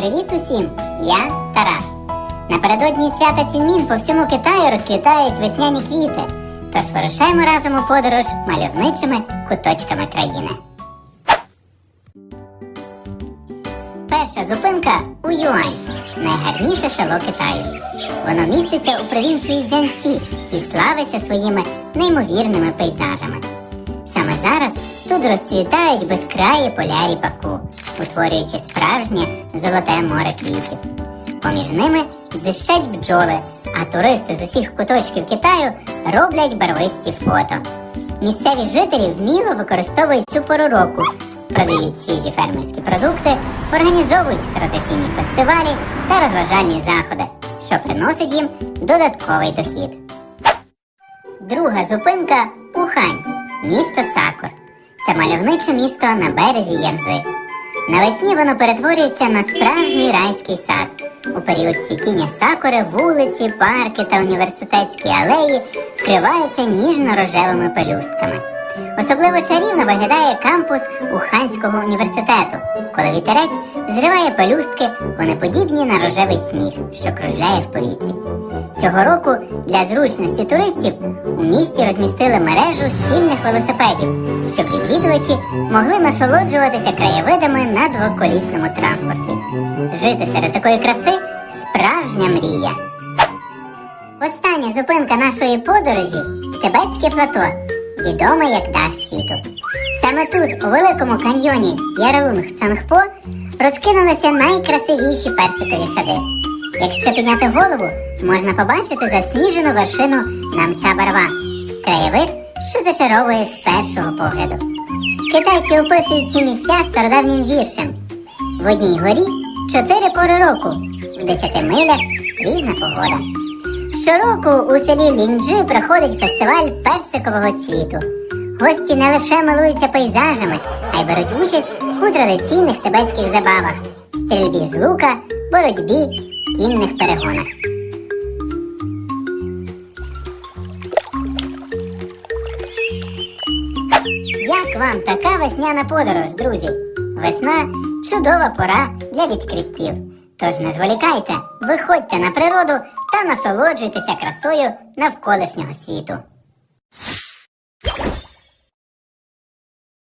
Привіт усім! Я Тарас. Напередодні свята Цінмін по всьому Китаю розквітають весняні квіти. Тож вирушаємо разом у подорож мальовничими куточками країни. Перша зупинка у Юань, найгарніше село Китаю. Воно міститься у провінції Цзянсі і славиться своїми неймовірними пейзажами. Саме зараз тут розцвітають безкраї поля ріпаку, утворюючи справжнє золоте море квітів. Поміж ними дзищать бджоли, а туристи з усіх куточків Китаю роблять барвисті фото. Місцеві жителі вміло використовують цю пору року, продають свіжі фермерські продукти, організовують традиційні фестивалі та розважальні заходи, що приносить їм додатковий дохід. Друга зупинка Ухань, місто Сакур. Це мальовниче місто на березі Янзи. Навесні воно перетворюється на справжній райський сад. У період цвітіння сакури вулиці, парки та університетські алеї вкриваються ніжно-рожевими пелюстками. Особливо чарівно виглядає кампус Уханського університету, коли вітерець зриває пелюстки, вони подібні на рожевий сміх, що кружляє в повітрі. Цього року для зручності туристів у місті розмістили мережу спільних велосипедів, щоб відвідувачі могли насолоджуватися краєвидами на двоколісному транспорті. Жити серед такої краси справжня мрія. Остання зупинка нашої подорожі Тибетське плато, відоме як дах світу. Саме тут, у великому каньйоні Ярелунг Цангпо, розкинулися найкрасивіші персикові сади. Якщо підняти голову, можна побачити засніжену вершину Намча Барва, краєвид, що зачаровує з першого погляду. Китайці описують ці місця стародавнім віршем. В одній горі чотири пори року, в десяти милях різна погода. Щороку у селі Лінджи проходить фестиваль персикового цвіту. Гості не лише милуються пейзажами, а й беруть участь у традиційних тибетських забавах, стрільбі з лука, боротьбі, кінних перегонах. Вам така весняна подорож, друзі? Весна чудова пора для відкриттів. Тож не зволікайте, виходьте на природу та насолоджуйтеся красою навколишнього світу.